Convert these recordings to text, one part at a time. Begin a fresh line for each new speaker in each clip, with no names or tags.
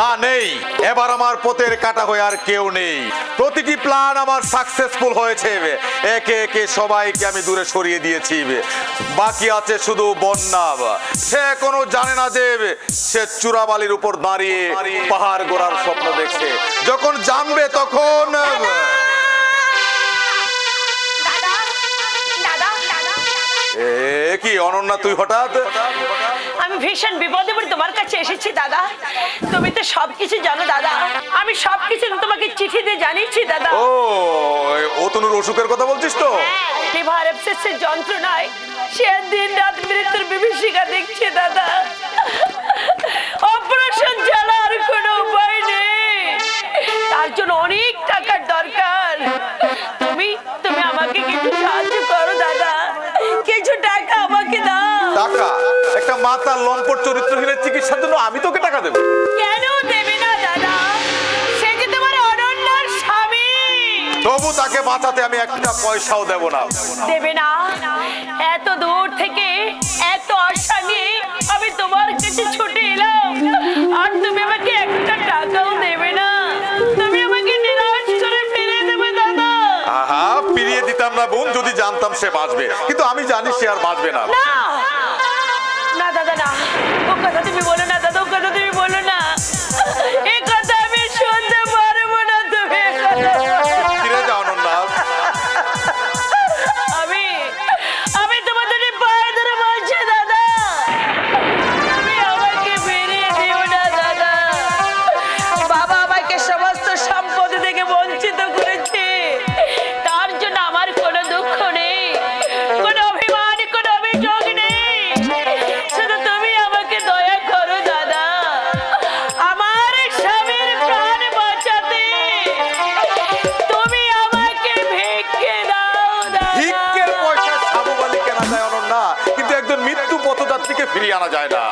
না নেই। এবার আমার পথের কাটা হয়ে আর কেউ নেই। প্রতিটি প্ল্যান আমার সাকসেসফুল হয়েছে। একে একে সবাইকে আমি দূরে সরিয়ে দিয়েছি। বাকি আছে শুধু বন্যা। সে কোনো জানে না যে সে চূড়াবালির উপর দাঁড়িয়ে পাহাড় গোড়ার স্বপ্ন দেখছে। যখন জানবে তখন কি, অনন্যা তুই হঠাৎ?
আমি ভীষণ বিপদে পড়ে তোমার কাছে এসেছি, দাদা। তো সবকিছু জানো দাদা। আমি সবকিছু তোমাকে চিঠি দিয়ে জানিয়েছি দাদা।
ও অতনুর অসুখের কথা বলছিস তো?
লিভার অ্যাবসেসের যন্ত্রণায় সে দিন রাত মৃত্যুর বিভীষিকা দেখছে দাদা। অপারেশন ছাড়া আর কোনো উপায় নেই। তার জন্য অনেক টাকার দরকার। তুমি তুমি আমাকে কিছু সাহায্য করো দাদা। কিছু টাকা আমাকে দাও।
টাকা? একটা মাতার লম্পট চরিত্রহীনের চিকিৎসার জন্য আমি তোকে টাকা দেবে। তাকে বাঁচাতে আমি একটা পয়সাও দেব না।
দেবে না। এত দূর থেকে এত আশা নিয়ে আমি তোমার কাছে ছুটে এলাম। আর তুমি আমাকে একটা টাকাও দেবে না। তুমি আমাকে নিরাশ করে ফিরে দেবে দাদা।
আহা ফিরিয়ে দিতাম না বোন যদি জানতাম সে বাঁচবে। কিন্তু আমি জানি সে আর বাঁচবে না।
না। না দাদা না। ও কথা তুমি বলো না দাদা ও কথা তুমি বলো
মৃত্যু পথযাত্রীকে ফিরিয়ে আনা যায় না।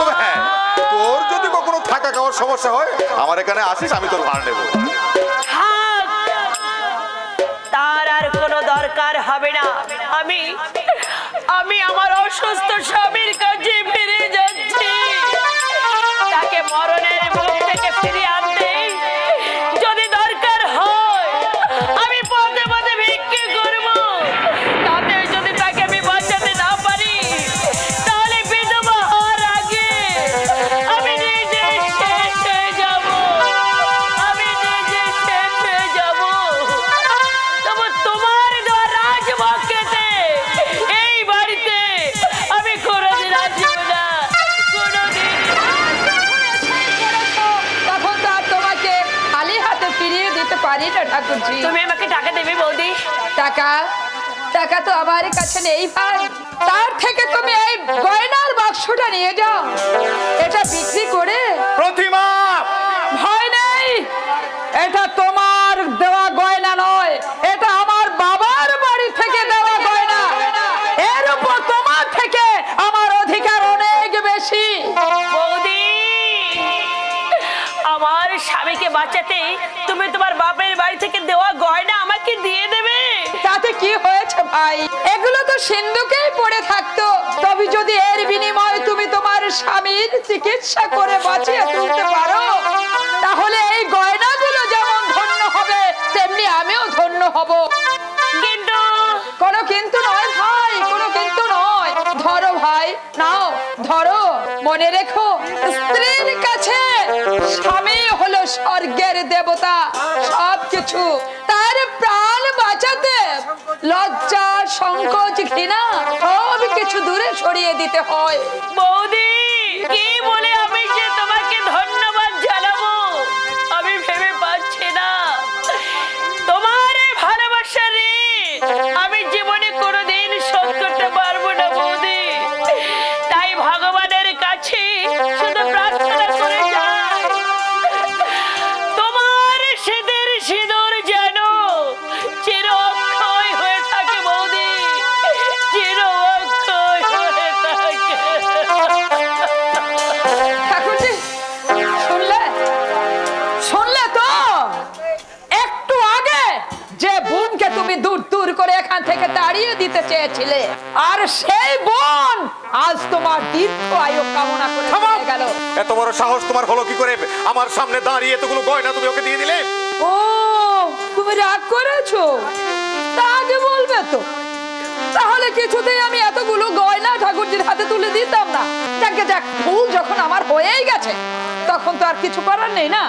তবে হ্যাঁ তোর যদি কখনো থাকা খাওয়ার সমস্যা হয় আমার এখানে আসিস আমি তোর ভাড়া নেব।
তার আর কোনো দরকার হবে না। আমি আমি আমার অসুস্থ স্বামীর কাছে ফিরে যাচ্ছি। তাকে মরণের পারি না
ঠাকুরজি।
তুমি আমাকে টাকা দেবে বৌদি?
টাকা? টাকা তো আমার কাছে নেই ভাই। তার থেকে তুমি এই গয়নার বাক্সটা নিয়ে যাও। এটা বিক্রি করে
প্রতিমা!
ভয় নেই। এটা তোমার দেওয়া গয়না নয়। আমার
স্বামীকে বাঁচাতে তুমি তোমার বাপের বাড়ি থেকে দেওয়া গয়না আমাকে দিয়ে দেবে।
তাতে কি হয়েছে ভাই? এগুলো তো সিন্ধুকেই পড়ে থাকতো। তবে যদি এর বিনিময়ে তুমি তোমার স্বামীর চিকিৎসা করে বাঁচিয়ে তুলতে পারো তাহলে এই গয়নাগুলো যেমন ধন্য হবে তেমনি আমিও ধন্য হব।
কিন্তু
কোনো কিন্তু নয় ভাই কোনো কিন্তু নয়। ধরো ভাই নাও ধরো মনে রেখো। হলো স্বর্গের দেবতা, সবকিছু। তার প্রাণ বাঁচাতে লজ্জা, সংকোচ, ঘৃণা সব কিছু দূরে সরিয়ে দিতে হয়।
বৌদি, কি বলে
দিতে চেয়েছিলে আর সেই বোন আজ তোমার দীর্ঘ আয়ু কামনা করে গেল।
এত বড় সাহস তোমার হলো কি করে? আমার সামনে দাঁড়িয়ে এতগুলো গয়না তুমি ওকে দিয়ে দিলে?
ও তুমি রাগ করেছ? তা আগে বলবে তো। তাহলে কিছুতেই আমি এতগুলো গয়না ঠাকুরজির হাতে তুলে দিতাম না। যাকে যাক ভুল যখন আমার হয়েই গেছে। তখন তো আর কিছু করার নেই না?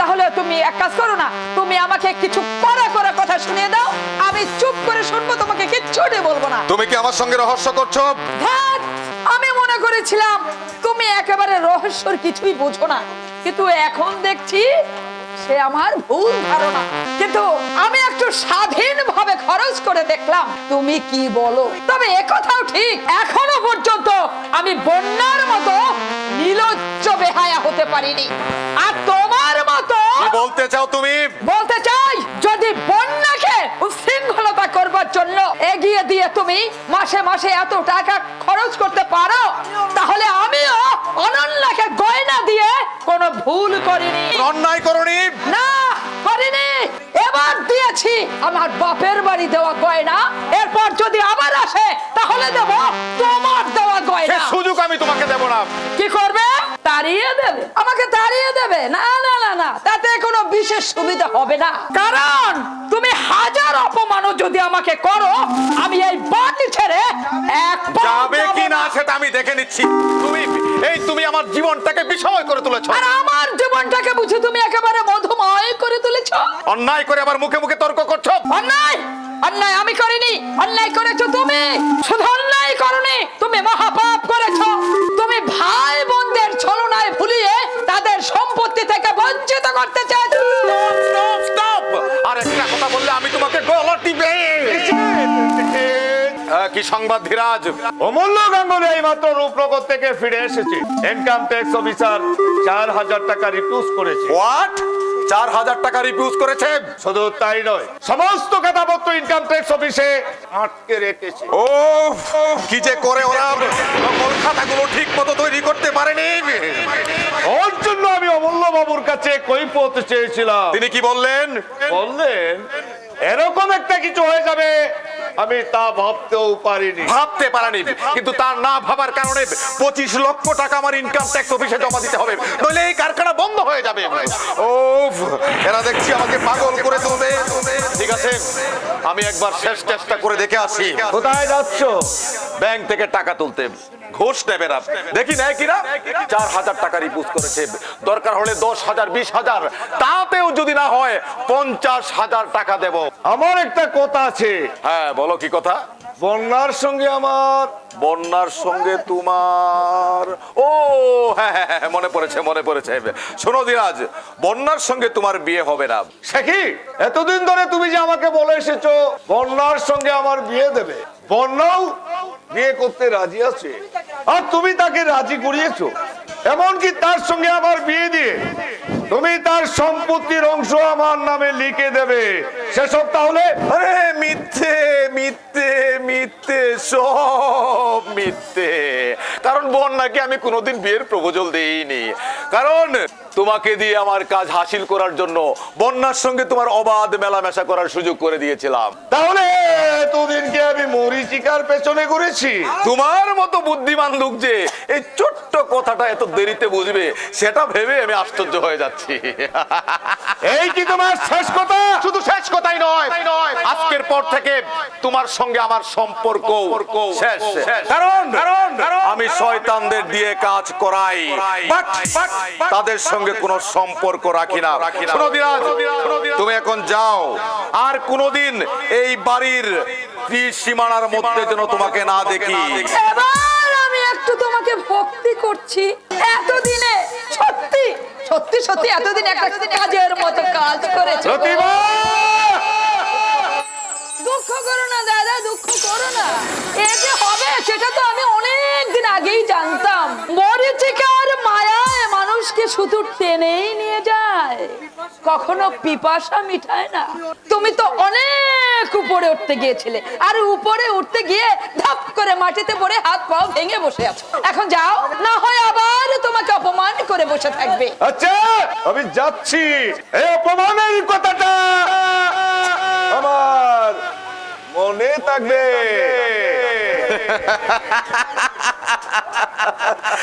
তাহলে তুমি এক কাজ করো না তুমি আমাকে কিছু করা করা কথা শুনিয়ে দাও আমি চুপ করে শুনব তোমাকে কিচ্ছুটি বলব না।
তুমি কি আমার সঙ্গে রহস্য করছ?
আমি মনে করেছিলাম তুমি একেবারে রহস্যর কিছুই বোঝো না কিন্তু এখন দেখছি সে আমার ভুল ধারণা। কিন্তু আমি একটু স্বাধীন ভাবে খরচ করে দেখলাম তুমি কি বলো? তবে একথাও ঠিক এখনও পর্যন্ত আমি বন্যার মতো নিলজ্জ বেহায়া হতে পারিনি। আর তোমার মতো
বলতে চাও তুমি?
বলতে চাই যদি বন্যাকে উশৃঙ্খলতা করবার জন্য এগিয়ে দিয়ে তুমি মাসে মাসে এত টাকা খরচ করতে পারো তাহলে আমিও অনন্যাকে গয়না দিয়ে কোনো ভুল করিনি।
অন্যায় করনি
না করিনি। এবার দিয়েছি। আমার বাপের বাড়ি দেওয়া গয়না। এরপর যদি আবার আসে তাহলে দেব। তোমার দেওয়া গয়না।
সুযোগ আমি তোমাকে দেব না।
কি করবে? তাড়িয়ে দেবে। আমাকে তাড়িয়ে দেবে? না না না না। তাতে কোনো বিশেষ সুবিধা হবে না। কারণ তুমি হাজার অপমানও যদি আমাকে করো আমি এই বাড়ি ছেড়ে এক
যাবে
যাব
কি না সেটা আমি দেখে নিচ্ছি। তুমি এই তুমি আমার জীবনটাকে বিষয় করে তুলেছো।
আর আমার জীবনটাকে বুঝে তুমি একেবারে মধুময় করে তুলেছো।
অন্যায় করে আবার মুখে মুখে তর্ক করছ।
অন্যায়! অন্যায় আমি করিনি। অন্যায় করেছ তুমি। শুধু অন্যায় করনি। তুমি মহাপাপ করেছ। করতে চেয়েছো
Stop, stop! আর একটা কথা বললে আমি তোমাকে গলা টিপে। কি সংবাদ ধীরাজ?
অমূল্য গাঙ্গুলি এই মাত্র রূপনগর থেকে ফিরে এসেছে। ইনকাম ট্যাক্স অফিসার চার হাজার টাকা রিফিউজ করেছে।
হোয়াট চার হাজার টাকা রিফিউজ করেছে।
শুধু তাই নয় সমস্ত খাতাপত্র ইনকাম ট্যাক্স অফিসে আটকে রেখেছে।
ও কি যে করে ওরা? খাতাগুলো ঠিক মতো তৈরি করতে পারেনি।
ওর জন্য আমি অমূল্য বাবুর কাছে কৈফত চেয়েছিলাম।
তিনি কি বললেন?
বললেন এরকম একটা কিছু হয়ে যাবে আমি তা ভাবতেও পারিনি।
ভাবতে পারেনি। কিন্তু তার না ভাবার কারণে পঁচিশ লক্ষ টাকা আমার ইনকাম ট্যাক্স অফিসে জমা দিতে হবে। নইলে এই কারখানা বন্ধ হয়ে যাবে। ও এরা দেখছি আমাকে পাগল করে তুলবে। ঠিক আছে আমি একবার শেষ চেষ্টা করে দেখে আসি।
কোথায় যাচ্ছ?
ব্যাংক থেকে টাকা তুলতে। ঘুষ নেবে না। দেখি নেয় কিনা? চার হাজার টাকা রিপুজ করেছে। দরকার হলে দশ হাজার বিশ হাজার। তাতেও যদি না হয় পঞ্চাশ হাজার টাকা দেব।
আমার একটা কথা আছে।
হ্যাঁ বলো কি কথা?
বন্যার সঙ্গে আমার
বন্যার সঙ্গে তোমার ও হ্যাঁ হ্যাঁ, হ্যাঁ, মনে পড়েছে মনে পড়েছে। শোনো দিরাজ বন্যার সঙ্গে তোমার বিয়ে হবে না।
সে কি? এতদিন ধরে তুমি যে আমাকে বলে এসেছ বন্যার সঙ্গে আমার বিয়ে দেবে। বন্যাও বিয়ে করতে রাজি আছে। আর তুমি তাকে রাজি করিয়েছো। এমনকি তার সঙ্গে আমার বিয়ে দিয়ে তুমি তার সম্পত্তির অংশ আমার নামে লিখে দেবে। সেসব তাহলে?
আরে মিথ্যে মিথ্যে মিথ্যে, সব মিথ্যে। কারণ বন্যাকে আমি কোনোদিন বিয়ের প্রপোজাল দেইনি? কারণ তোমাকে দিয়ে আমার কাজ হাসিল করার জন্য বন্যার সঙ্গে তোমার অবাধ মেলামেশা করার সুযোগ করে দিয়েছিলাম।
তাহলে এতদিনকে আমি মরিচিকার পেছনে ঘুরেছি।
তোমার মতো বুদ্ধিমান লোক যে এই ছোট্ট কথাটা এত দেরিতে বুঝবে সেটা ভেবে আমি আশ্চর্য হয়ে যাচ্ছি।
এই কি তোমার শেষ কথা?
শুধু শেষ কথাই নয় আজকের পর থেকে তোমার সঙ্গে আমার সম্পর্ক শেষ। কারণ আমি শয়তানদের দিয়ে কাজ করাই। তাদের সঙ্গে কোনো সম্পর্ক রাখি না। তুমি এখন যাও। আর কোনোদিন এই বাড়ির সীমানার মধ্যে যেন তোমাকে না দেখি।
আমি একটু তোমাকে ভক্তি করছি। এতদিনে সত্যি সত্যি সত্যি এতদিন একটা কাজের মতো কাজ করেছ। দুঃখ করো না দাদা দুঃখ করো না। এ যে হবে সেটা তো আমি অনেক দিন আগেই জানতাম মরিচিকার মায়ায় মানুষকে শুধু টেনেই নিয়ে যায় কখনো পিপাসা মিটায় না। তুমি তো অনেক উপরে উঠতে গিয়েছিলে আর উপরে উঠতে গিয়ে ধাপ করে মাটিতে পড়ে হাত পাও ভেঙে বসে আছো। এখন যাও না হয় আবার তোমাকে অপমান করে বসে থাকবে।
আচ্ছা আমি যাচ্ছি। এই অপমানের কথাটা আমার মনে থাকবে।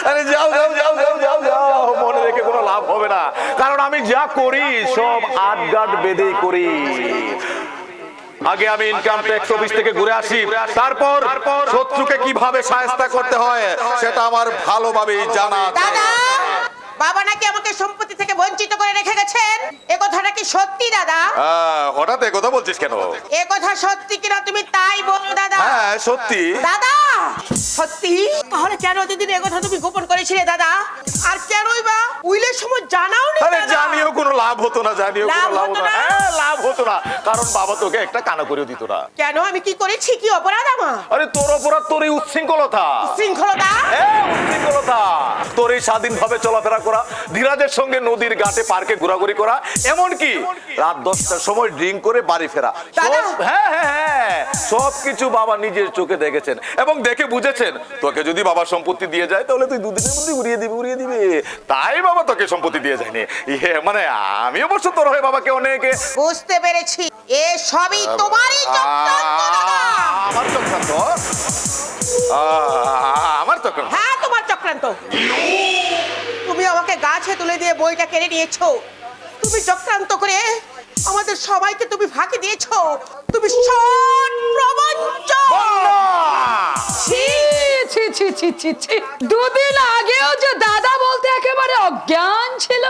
আরে যাও যাও যাও মনে রেখে কোনো লাভ হবে না কারণ আমি যা করি সব আটগাট বেঁধে করি আগে আমি ইনকাম ট্যাক্স অফিস থেকে ঘুরে আসি তারপর শত্রুকে কীভাবে সাহায্য করতে হয় সেটা আমার ভালোভাবেই জানা আছে।
বাবা নাকি আমাকে সম্পত্তি থেকে বঞ্চিত করে রেখে গেছেন? এ কথাটা কি সত্যি দাদা?
হঠাৎ এ কথা বলছিস কেন?
এ কথা সত্যি কিনা তুমি তাই বলো দাদা।
হ্যাঁ সত্যি।
দাদা! সত্যি? তাহলে কেন এতদিন এ কথা তুমি গোপন করেছিলে দাদা? আর কেনই বা? উইলের সময় জানাও নি
আরে জানিও কোনো লাভ হতো না জানিও কোনো
লাভ হতো
না? হ্যাঁ লাভ হতো না। কারণ বাবা তোকে একটা কানা করেও দিত না।
কেন? আমি কি করেছি? কি অপরাধ আমার?
আরে তোর অপরাধ তোর এই উচ্ছৃঙ্খলতা।
শৃঙ্খলতা
হ্যাঁ, উচ্ছৃঙ্খলতা। তোর এই স্বাধীনভাবে চলাফেরা করা ধীরাজের সঙ্গে নদীর ঘাটে পার্কে ঘোরাঘুরি করা এমন কি রাত দশটার সময় ড্রিঙ্ক করে বাড়ি ফেরা। সব- হ্যাঁ হ্যাঁ হ্যাঁ। সব কিছু বাবা নিজের চোখে দেখেছেন এবং দেখে বুঝেছেন। তোকে যদি বাবা সম্পত্তি দিয়ে যায় তাহলে তুই দুদিনের মধ্যে উড়িয়ে দিবি উড়িয়ে দিবি। তাই বাবা তোকে সম্পত্তি দিয়ে যায়নি। ইয়ে মানে আমি অবশ্য তোর হয়ে বাবাকে অনেকে
বুঝতে পেরেছি। এ সবই তোমারই
আমার চক্রান্ত? আমার চক্রান্ত?
হ্যাঁ তোমার চক্রান্ত। গাছে তুলে দিয়ে বইটা কেড়ে নিয়েছো? তুমি চক্রান্ত করে আমাদের সবাইকে তুমি ফাঁকি দিয়েছ। তুমি সৎ প্রবঞ্চ।
ছি ছি ছি ছি ছি ছি। দুদিন আগেও যে দাদা বলতে একেবারে অজ্ঞান ছিল।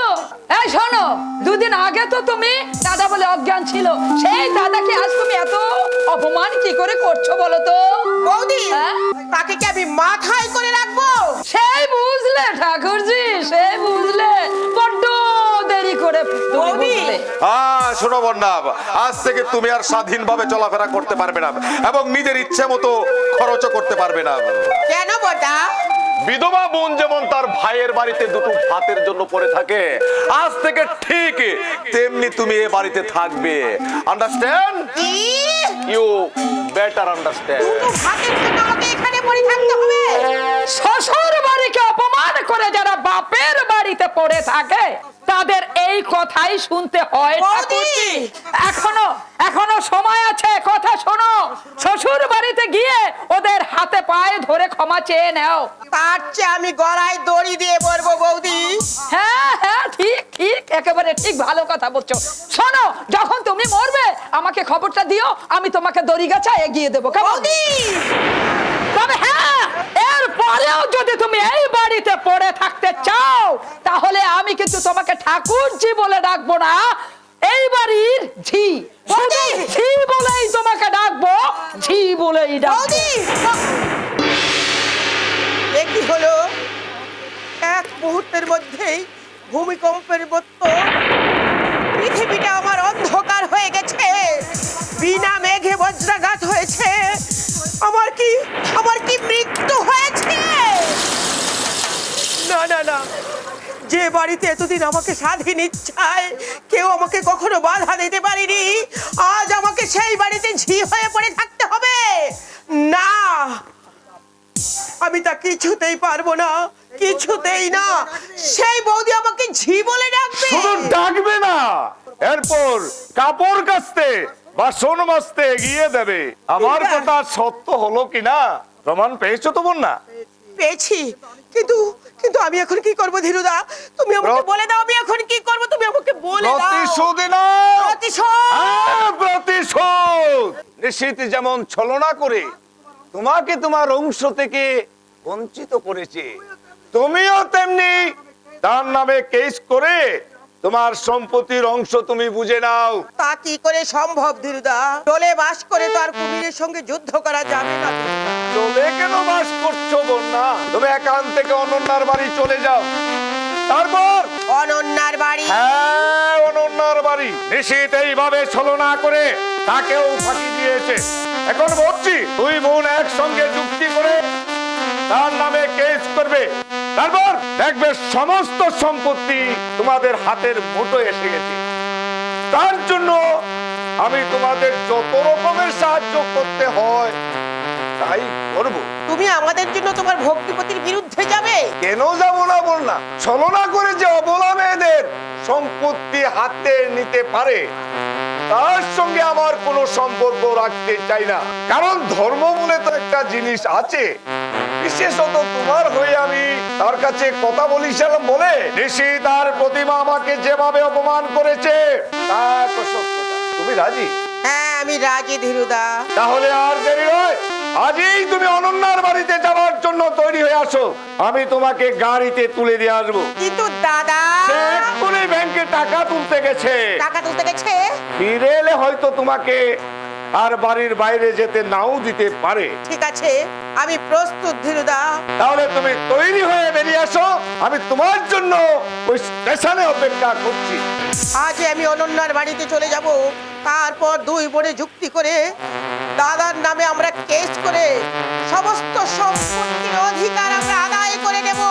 এই শোনো দুদিন আগে তো তুমি দাদা বলে অজ্ঞান ছিল। সেই দাদাকে আজ তুমি এত অপমান কি করে করছ বলো তো?
বৌদি
হ্যাঁ?
তাকে কি আমি মাথায় করে রাখব?
সেই বুঝলে ঠাকুরজি সেই বুঝলে। করে তুমি বুঝলে
হ্যাঁ শোনো বন্যা আজ থেকে তুমি আর স্বাধীনভাবে চলাফেরা করতে পারবে না এবং নিজের ইচ্ছে মতো খরচও করতে পারবে না।
কেন বড়া
বিধবা বোন যেমন তার ভাইয়ের বাড়িতে দুটো ভাতের জন্য পড়ে থাকে আজ থেকে ঠিক তেমনি তুমি এ বাড়িতে থাকবে। আন্ডারস্ট্যান্ড ইউ বেটার আন্ডারস্ট্যান্ড
এখানে পড়ে থাকতে হবে।
শ্বশুর বাড়িকে অপমান করে যারা বাপের বাড়িতে পড়ে থাকে তাদের এই কথাই শুনতে হয়! ঠাকুরজি। এখনও এখনও সময় আছে কথা শোনো। শ্বশুর বাড়িতে গিয়ে ওদের হাতে পায়ে ধরে ক্ষমা চেয়ে নাও।
তার চেয়ে আমি গলায় দড়ি দিয়ে বলব বৌদি।
হ্যাঁ হ্যাঁ ঠিক ঠিক একেবারে ঠিক ভালো কথা বলছো। শোনো যখন তুমি মরবে আমাকে খবরটা দিও আমি তোমাকে দড়ি গাছা এগিয়ে দেবো
বৌদি!
তবে হ্যাঁ এর পরেও যদি তুমি এই বাড়িতে পড়ে থাকতে চাও তাহলে আমি কিন্তু তোমাকে ঠাকুরজি বলে ডাকবো না। এই বাড়ির ঝি। ঝি বলেই তোমাকে ডাকবো। ঝি বলেই ডাকবো।
এ কি হলো? এক মুহূর্তের মধ্যেই ভূমিকম্পের মতো পৃথিবীটা আমার অন্ধকার হয়ে গেছে। বিনা মেঘে বজ্রাঘাত হয়েছে। আমার আমার কি মৃত্যু হয়েছে? না না না। যে বাড়িতে এতদিন আমাকে স্বাধীন ইচ্ছায় কেউ আমাকে কখনো বাধা দিতে পারেনি, আজ আমাকে সেই বাড়িতে ঝি হয়ে পড়ে থাকতে হবে। না, আমি তা কিছুতেই পারব না, কিছুতেই না। সেই বৌদি আমাকে ঝি বলে ডাকবে।
ডাকবে না, এরপর কাপড় কাচতে বাসন মাজতে এগিয়ে দেবে। আমার কথা সত্য হলো কিনা? প্রমাণ পেয়েছ তো না
পেয়েছি। কিন্তু কিন্তু আমি এখন কি করব ধীরুদা? তুমি আমাকে বলে দাও আমি এখন কি করব? তুমি আমাকে বলে দাও।
প্রতিশোধ না
প্রতিশোধ!
হ্যাঁ, প্রতিশোধ! নিশ্চিত যেমন ছলনা করে তোমাকে তোমার অংশ থেকে বঞ্চিত করেছে। তুমিও তেমনি তার নামে কেস করে তোমার সম্পত্তির অংশ তুমি বুঝে নাও।
তা কি করে সম্ভব ধীরুদা? দলে বাস করে তো আর কুমিরের সঙ্গে যুদ্ধ করা যাবে না
চলে কেন বাস করছ বন্যা? তুমি একান থেকে অনন্যার বাড়ি চলে যাও। তারপর?
অনন্যার বাড়ি?
হ্যাঁ অনন্যার বাড়ি। নিশীত এইভাবে ছলনা করে তাকেও ফাঁকি দিয়েছে এখন বলছি দুই বোন একসঙ্গে যুক্তি করে তার নামে কেস করবে। তারপর দেখবে সমস্ত সম্পত্তি তোমাদের হাতের মুঠো এসে গেছে। তার জন্য আমি তোমাদের যত রকমের সাহায্য করতে হয় তাই করব।
তুমি আমাদের জন্য তোমার ভক্তিপতির বিরুদ্ধে যাবে?
কেন যাব না বল না? ছলনা করে যে অবলা মেয়েদের সম্পত্তি হাতে নিতে পারে তার সঙ্গে আমার কোনো সম্পর্ক রাখতে চাই না। কারণ ধর্ম বলে তো একটা জিনিস আছে বিশেষত তোমার হয়ে আমি তার কাছে কথা বলিছিলাম বলে ঋষি তার প্রতিমা আমাকে যেভাবে অপমান করেছে তা। তুমি রাজি?
হ্যাঁ আমি রাজি ধীরুদা।
তাহলে আর দেরি নয়। আজই তুমি অনন্যার বাড়িতে যাওয়ার জন্য তৈরি হয়ে আসো। আমি তোমাকে গাড়িতে তুলে দিয়ে আসব।
কিন্তু দাদা।
ব্যাংকে টাকা তুলতে গেছে।
টাকা তুলতে গেছে?
ফিরে এলে হয়তো তোমাকে আর বাড়ির বাইরে যেতে নাও দিতে পারে।
ঠিক আছে আমি প্রস্তুত ধীরুদা।
তাহলে তুমি তৈরি হয়ে বেরিয়ে আসো। আমি তোমার জন্য ওই স্টেশনে অপেক্ষা করছি।
আজ আমি অনন্যার বাড়িতে চলে যাব। তারপর দুই বোনে যুক্তি করে দাদার নামে আমরা কেস করে সমস্ত সম্পত্তির অধিকার আমরা আদায় করে নেব।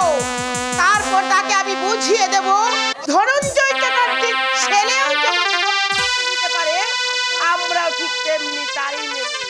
তারপর তাকে আমি বুঝিয়ে দেব ধনঞ্জয় চ্যাটার্জির ছেলেও ঠিক তেমনি তাই নেব